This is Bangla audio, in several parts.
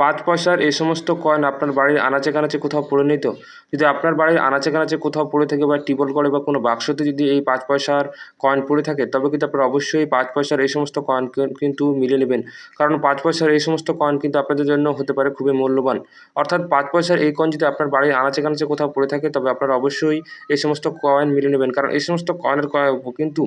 পাঁচ পয়সার এই সমস্ত কয়েন আপনার বাড়ির আনাচে কানাচে কোথাও পড়ে নেই তো? যদি আপনার বাড়ির আনাচে কানাচে কোথাও পড়ে থাকে বা টিপল করে বা কোনো বাক্সতে যদি এই পাঁচ পয়সার কয়েন পড়ে থাকে, তবে কিন্তু আপনারা অবশ্যই পাঁচ পয়সার এই সমস্ত কয়েন কিন্তু মিলে নেবেন। কারণ পাঁচ পয়সার এই সমস্ত কয়েন কিন্তু আপনাদের জন্য হতে পারে খুবই মূল্যবান। অর্থাৎ পাঁচ পয়সার এই কয়েন যদি আপনার বাড়ির আনাচে কানাচে কোথাও পড়ে থাকে, তবে আপনারা অবশ্যই এই সমস্ত কয়েন মিলে নেবেন। কারণ এই সমস্ত কয়েনের কিন্তু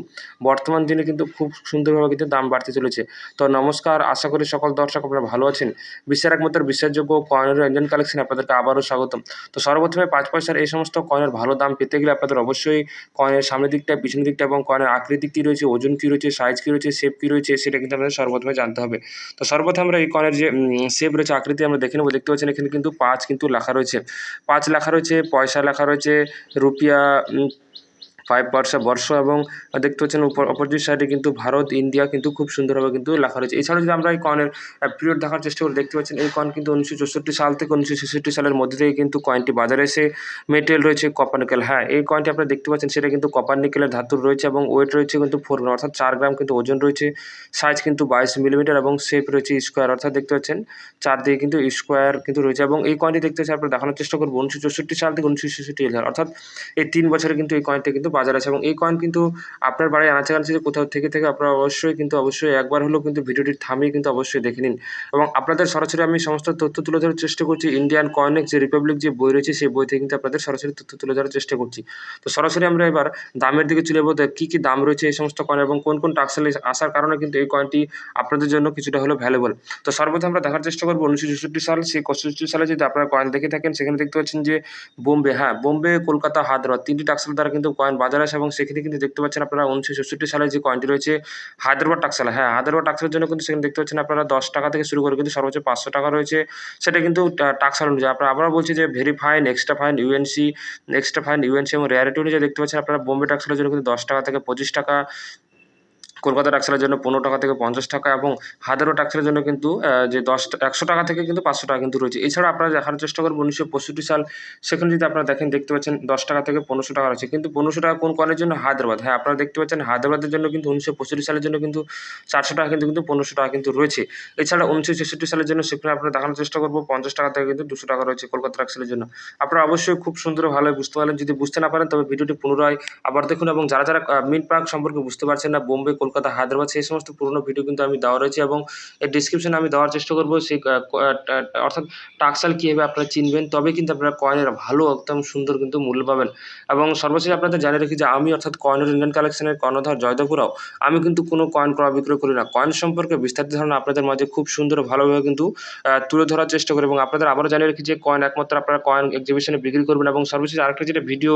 বর্তমান দিনে কিন্তু খুব সুন্দরভাবে কিন্তু দাম বাড়তে চলেছে। তো নমস্কার, আশা করি সকল দর্শক আপনারা ভালো আছেন। বিশ্বের একমাত্র বিশ্বাসযোগ্য কয়েনের ইন্ডিয়ান কালেকশন আপনাদেরকে আবারও স্বাগতম। তো সর্বপ্রথমে পাঁচ পয়সার এই সমস্ত কয়েনের ভালো দাম পেতে গেলে আপনাদের অবশ্যই কয়েনের সামনের দিকটা, পিছনের দিকটা এবং কয়েনের আকৃতি কী রয়েছে, ওজন কী রয়েছে সাইজ কী রয়েছে শেপ কী রয়েছে, সেটা কিন্তু আপনাদের সর্বপ্রথমে জানতে হবে। তো সর্বপ্রথমে আমরা এই কয়েনের যে শেপ রয়েছে, আকৃতি আমরা দেখে নেব। দেখতে পাচ্ছেন এখানে কিন্তু পাঁচ কিন্তু লেখা রয়েছে। পাঁচ লেখা রয়েছে, পয়সা লেখা রয়েছে, রুপিয়া ফাইভ পয়সা বর্ষ এবং দেখতে পাচ্ছেন অপোজিট সাইডে কিন্তু ভারত ইন্ডিয়া কিন্তু খুব সুন্দরভাবে কিন্তু লেখা রয়েছে। এছাড়াও যদি আমরা এই কয়েনের পিরিয়ড দেখার চেষ্টা করি, দেখতে পাচ্ছেন এই কয়েন কিন্তু উনিশশো চৌষট্টি সাল থেকে উনিশশো ছেষট্টি সালের মধ্যে থেকে কিন্তু কয়েনটি বাজারে এসে মেটেরিয়াল রয়েছে কপার নিকেল হ্যাঁ এই কয়েনটি আপনারা দেখতে পাচ্ছেন, সেটা কিন্তু কপার নিকেলের ধাতুর রয়েছে এবং ওয়েট রয়েছে কিন্তু ফোর গ্রাম অর্থাৎ চার গ্রাম কিন্তু ওজন রয়েছে। সাইজ কিন্তু বাইশ মিলিমিটার এবং শেপ রয়েছে স্কোয়ার অর্থাৎ দেখতে পাচ্ছেন চার দিকে কিন্তু স্কোয়ার কিন্তু রয়েছে এবং এই কয়েনটি দেখতে পাচ্ছি আপনারা দেখানোর চেষ্টা করব, উনিশশো চৌষট্টি সাল থেকে উনিশশো অর্থাৎ এই তিন বছরে কিন্তু এই কয়েনটি কিন্তু বাজার আছে এবং এই কয়েন কিন্তু আপনার বাড়ির আনাচে কানাচে কোথাও থেকে থেকে আপনারা অবশ্যই কিন্তু অবশ্যই একবার হলেও কিন্তু ভিডিওটি থামিয়ে কিন্তু অবশ্যই দেখে নিন। এবং আপনাদের সরাসরি আমি সমস্ত তথ্য তুলে ধরার চেষ্টা করছি। ইন্ডিয়ান কয়েনেক্স যে রিপাবলিক যে বই রয়েছে, সেই বই থেকে কিন্তু আপনাদের সরাসরি তথ্য তুলে ধরার চেষ্টা করছি। তো সরাসরি আমরা এবার দামের দিকে চলে যাব। কী কী দাম রয়েছে এই সমস্ত কয়েন এবং কোন কোন টাক্সেল আসার কারণে কিন্তু এই কয়েনটি আপনাদের জন্য কিছুটা হলেও ভ্যালুবল তো সর্বপ্রথম আমরা দেখার চেষ্টা করব উনিশশো ছেষট্টি সাল। সেই পঁয়ষট্টি সালে যদি আপনারা কয়েন দেখে থাকেন, সেখানে দেখতে পাচ্ছেন যে বোম্বে হ্যাঁ বোম্বে, কলকাতা হায়দ্রাবাদ তিনটি টাক্সেল দ্বারা কিন্তু কয়েন বাজারে আসে এবং সেখানে কিন্তু দেখতে পাচ্ছেন আপনারা উনিশশো ছেষট্টি সালে যে কয়েনটি রয়েছে, হায়দ্রাবাদ টাকসালা হ্যাঁ হায়দ্রাবাদ টাকসালের জন্য কিন্তু সেখানে দেখতে পাচ্ছেন আপনারা দশ টাকা থেকে শুরু করে কিন্তু সর্বোচ্চ পাঁচশো টাকা রয়েছে। সেটা কিন্তু টাকসাল অনুযায়ী। আপনারা আবারও বলছি যে very fine extra fine UNC extra fine UNC এবং রেয়ারিটি অনুযায়ী দেখতে পাচ্ছেন আপনারা বোম্বে টাকসালের জন্য কিন্তু দশ টাকা থেকে পঁচিশ টাকা কলকাতা টাক্সেলের জন্য পনেরো টাকা থেকে পঞ্চাশ টাকা এবং হাজারো টাক্সেলের জন্য কিন্তু যে দশ, একশো টাকা থেকে কিন্তু পাঁচশো টাকা কিন্তু রয়েছে। এছাড়া আপনারা দেখার চেষ্টা করবেন উনিশশো পঁয়ষট্টি সাল, সেখানে যদি আপনারা দেখেন, দেখতে পাচ্ছেন দশ টাকা থেকে পনেরোশো টাকা রয়েছে। কিন্তু পনেরোশো টাকা কোন কয়েনের জন্য? হায়দ্রাবাদ। হ্যাঁ আপনারা দেখতে পাচ্ছেন হায়দ্রাবাদের জন্য কিন্তু উনিশশো পঁয়ষট্টি সালের জন্য কিন্তু চারশো টাকা কিন্তু কিন্তু পনেরোশো টাকা কিন্তু রয়েছে। এছাড়া উনিশশো ছেষট্টি সালের জন্য সেখানে আপনারা দেখানোর চেষ্টা করব পঞ্চাশ টাকা থেকে কিন্তু দুশো টাকা রয়েছে কলকাতা টাক্সেলের জন্য। আপনারা অবশ্যই খুব সুন্দর ভালো বুঝতে পারলেন। যদি বুঝতে না পারেন, তবে ভিডিওটি পুনরায় আবার দেখুন এবং যারা যারা মিন পার্ক সম্পর্কে বুঝতে পারছেন না, বোম্বে, কলকাতা হায়দ্রাবাদ, সেই সমস্ত পুরোনো ভিডিও কিন্তু আমি দেওয়া রয়েছে এবং এর ডিসক্রিপশনে আমি দেওয়ার চেষ্টা করব। সেই অর্থাৎ টাকসাল কীভাবে আপনারা চিনবেন, তবে কিন্তু আপনারা কয়েনের ভালো একদম সুন্দর কিন্তু মূল্য পাবেন। এবং সর্বশেষ আপনাদের জানিয়ে রাখি যে আমি অর্থাৎ কয়েনের ইন্ডিয়ান কালেকশনের কর্ণধার জয়দেবপুরাও, আমি কিন্তু কোনো কয়েন ক্রয় বিক্রয় করি না। কয়েন সম্পর্কে বিস্তারিত ধারণা আপনাদের মাঝে খুব সুন্দর ভালোভাবে কিন্তু তুলে ধরার চেষ্টা করি এবং আপনাদের আবারও জানিয়ে রাখি যে কয়েন একমাত্র আপনারা কয়েন এক্সিবিশনে বিক্রি করবেন এবং সর্বশেষ আরেকটা যেটা ভিডিও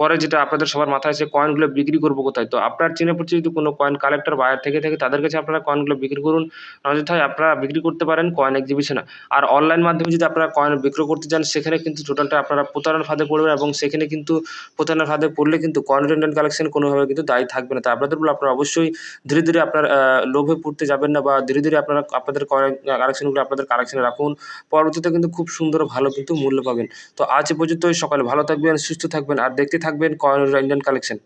পরে যেটা আপনাদের সবার মাথায় আছে কয়েনগুলো বিক্রি করব কোথায়? তো আপনার চিনে যদি কোনো কয়েন কালেক্টর বাইরে থেকে থেকে তাদের কাছে আপনারা কয়েনগুলো বিক্রি করুন। অযথায় আপনারা বিক্রি করতে পারেন কয়েন এক্সিবিশনে আর অনলাইন মাধ্যমে যদি আপনারা কয়েন বিক্রয় করতে চান, সেখানে কিন্তু টোটালটা আপনারা প্রতারণার ফাঁদে পড়বেন এবং সেখানে কিন্তু প্রতারণার ফাঁদে পড়লে কিন্তু কনটেন্ট কালেকশন কোনোভাবে কিন্তু দায়ী থাকবে না। তাই আপনাদের বলে আপনারা অবশ্যই ধীরে ধীরে আপনার লোভে পড়তে যাবেন না বা ধীরে ধীরে আপনারা আপনাদের কয়েন কালেকশনগুলো আপনাদের কালেকশনে রাখুন। পরবর্তীতে কিন্তু খুব সুন্দর ভালো কিন্তু মূল্য পাবেন। তো আজ পর্যন্তই, সকালে ভালো থাকবেন, সুস্থ থাকবেন, আর দেখতে থাকবেন কয়েন ইন্ডিয়ান কালেকশন